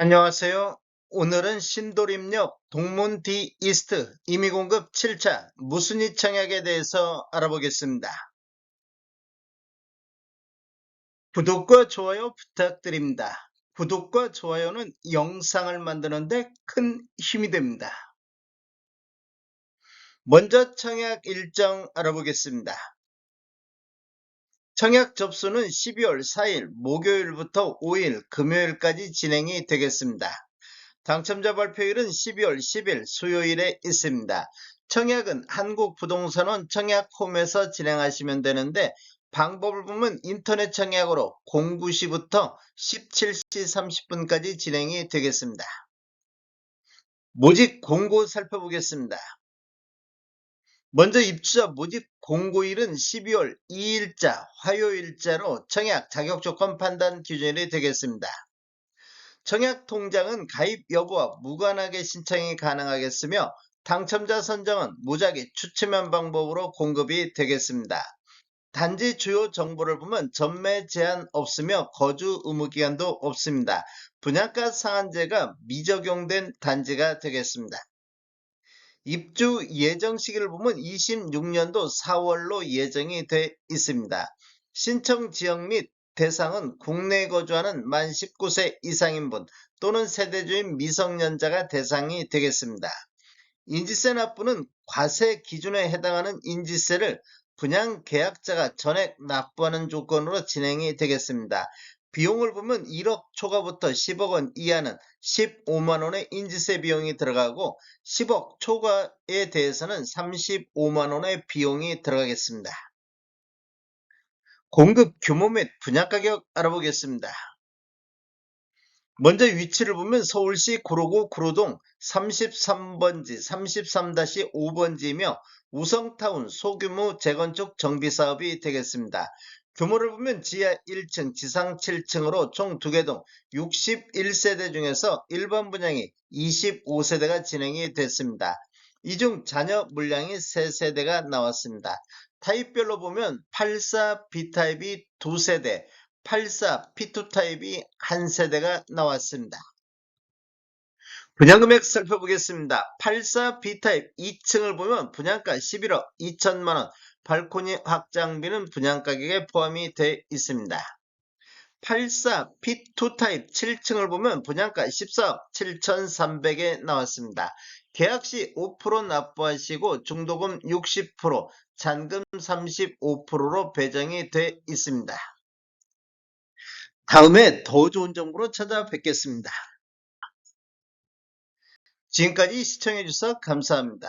안녕하세요. 오늘은 신도림역 동문 D 이스트 임의공급 7차 무순위 청약에 대해서 알아보겠습니다. 구독과 좋아요 부탁드립니다. 구독과 좋아요는 영상을 만드는데 큰 힘이 됩니다. 먼저 청약 일정 알아보겠습니다. 청약 접수는 12월 4일 목요일부터 5일 금요일까지 진행이 되겠습니다. 당첨자 발표일은 12월 10일 수요일에 있습니다. 청약은 한국부동산원 청약홈에서 진행하시면 되는데 방법을 보면 인터넷 청약으로 09시부터 17시 30분까지 진행이 되겠습니다. 모집 공고 살펴보겠습니다. 먼저 입주자 모집 공고일은 12월 2일자 화요일자로 청약 자격 조건 판단 기준일이 되겠습니다. 청약 통장은 가입 여부와 무관하게 신청이 가능하겠으며 당첨자 선정은 무작위 추첨한 방법으로 공급이 되겠습니다. 단지 주요 정보를 보면 전매 제한 없으며 거주 의무 기간도 없습니다. 분양가 상한제가 미적용된 단지가 되겠습니다. 입주 예정 시기를 보면 26년도 4월로 예정이 돼 있습니다. 신청 지역 및 대상은 국내에 거주하는 만 19세 이상인 분 또는 세대주인 미성년자가 대상이 되겠습니다. 인지세 납부는 과세 기준에 해당하는 인지세를 분양 계약자가 전액 납부하는 조건으로 진행이 되겠습니다. 비용을 보면 1억 초과부터 10억 원 이하는 15만 원의 인지세 비용이 들어가고 10억 초과에 대해서는 35만 원의 비용이 들어가겠습니다. 공급 규모 및 분양 가격 알아보겠습니다. 먼저 위치를 보면 서울시 구로구 구로동 33번지, 33-5번지이며 우성타운 소규모 재건축 정비 사업이 되겠습니다. 규모를 보면 지하 1층, 지상 7층으로 총 2개 동 61세대 중에서 일반 분양이 25세대가 진행이 됐습니다. 이중 자녀 물량이 3세대가 나왔습니다. 타입별로 보면 84 B타입이 2세대, 84 P2 타입이 1세대가 나왔습니다. 분양금액 살펴보겠습니다. 84 B타입 2층을 보면 분양가 11억 2천만원, 발코니 확장비는 분양 가격에 포함이 돼 있습니다. 84 P2 타입 7층을 보면 분양가 14억 7,300에 나왔습니다. 계약 시 5% 납부하시고 중도금 60%, 잔금 35%로 배정이 돼 있습니다. 다음에 더 좋은 정보로 찾아뵙겠습니다. 지금까지 시청해주셔서 감사합니다.